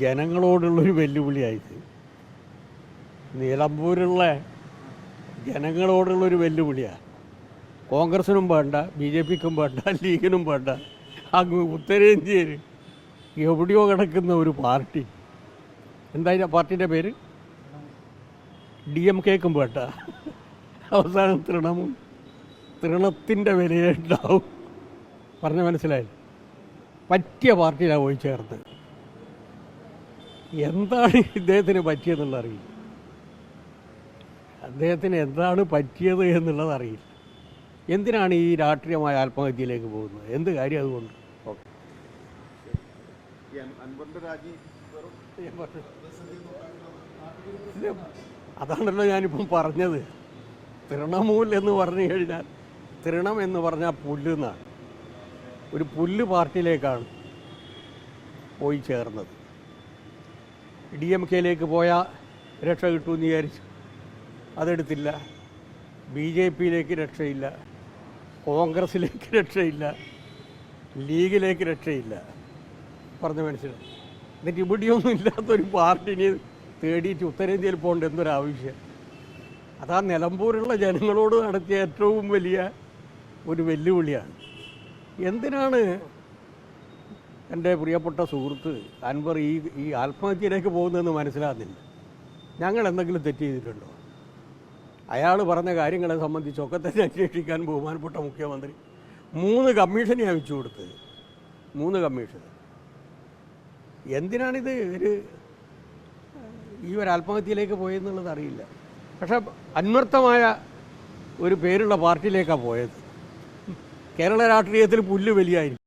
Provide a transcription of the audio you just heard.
ജനങ്ങളോടുള്ളൊരു വെല്ലുവിളിയായത്. നിലമ്പൂരുള്ള ജനങ്ങളോടുള്ളൊരു വെല്ലുവിളിയാണ് കോൺഗ്രസിനും വേണ്ട ബി ജെ പിക്കും വേണ്ട ലീഗിനും വേണ്ട. അങ്ങ് ഉത്തരേന്ത്യയിൽ എവിടെയോ കിടക്കുന്ന ഒരു പാർട്ടി. എന്താ ഇതിന്റെ പാർട്ടിന്റെ പേര്? ഡി എം കെക്കും വേണ്ട. അവസാനം തൃണമും തൃണത്തിന്റെ വിലയുണ്ടാവും. പറഞ്ഞ മനസ്സിലായി പറ്റിയ പാർട്ടിയിലാണ് പോയി ചേർന്നത്. എന്താണ് ഇദ്ദേഹത്തിന് പറ്റിയതെന്നുള്ള അറിയില്ല. അദ്ദേഹത്തിന് എന്താണ് പറ്റിയത് എന്നുള്ളത് അറിയില്ല. എന്തിനാണ് ഈ രാഷ്ട്രീയമായ ആത്മഹത്യയിലേക്ക് പോകുന്നത്? എന്ത് കാര്യം അതുകൊണ്ട്? ഓക്കെ. അതാണല്ലോ ഞാനിപ്പം പറഞ്ഞത്. തൃണമൂൽ എന്ന് പറഞ്ഞു കഴിഞ്ഞാൽ തൃണം എന്ന് പറഞ്ഞാൽ പുല്ല് എന്നാണ്. ഒരു പുല്ല് പാർട്ടിയിലേക്കാണ് പോയി ചേർന്നത്. ഡി എം കെയിലേക്ക് പോയാൽ രക്ഷ കിട്ടുമെന്ന് വിചാരിച്ചു. അതെടുത്തില്ല. ബി ജെ പിയിലേക്ക് രക്ഷയില്ല. കോൺഗ്രസിലേക്ക് രക്ഷയില്ല. ലീഗിലേക്ക് രക്ഷയില്ല. പറഞ്ഞ മനസ്സിലായി എന്നിട്ട് ഇവിടെയൊന്നും ഇല്ലാത്തൊരു പാർട്ടിനെ തേടിയിട്ട് ഉത്തരേന്ത്യയിൽ പോകേണ്ട എന്തൊരാവശ്യം. അതാ നിലമ്പൂരുള്ള ജനങ്ങളോട് നടത്തിയ ഏറ്റവും വലിയ ഒരു വെല്ലുവിളിയാണ്. എന്തിനാണ് എന്റെ പ്രിയപ്പെട്ട സുഹൃത്ത് അൻവർ ഈ ഈ ആത്മഹത്യയിലേക്ക് പോകുന്നതെന്ന് മനസ്സിലാകുന്നില്ല. ഞങ്ങൾ എന്തെങ്കിലും തെറ്റ് ചെയ്തിട്ടുണ്ടോ? അയാൾ പറഞ്ഞ കാര്യങ്ങളെ സംബന്ധിച്ചൊക്കെ തന്നെ അന്വേഷിക്കാൻ ബഹുമാനപ്പെട്ട മുഖ്യമന്ത്രി മൂന്ന് കമ്മീഷൻ നിയമിച്ചു കൊടുത്തത് മൂന്ന് കമ്മീഷൻ. എന്തിനാണിത് ഒരു ഈ ഒരു ആത്മഹത്യയിലേക്ക് പോയെന്നുള്ളത് അറിയില്ല. പക്ഷെ അന്വർത്ഥമായ ഒരു പേരുള്ള പാർട്ടിയിലേക്കാണ് പോയത്. കേരള രാഷ്ട്രീയത്തിൽ പുല്ല് വലിയായിരിക്കും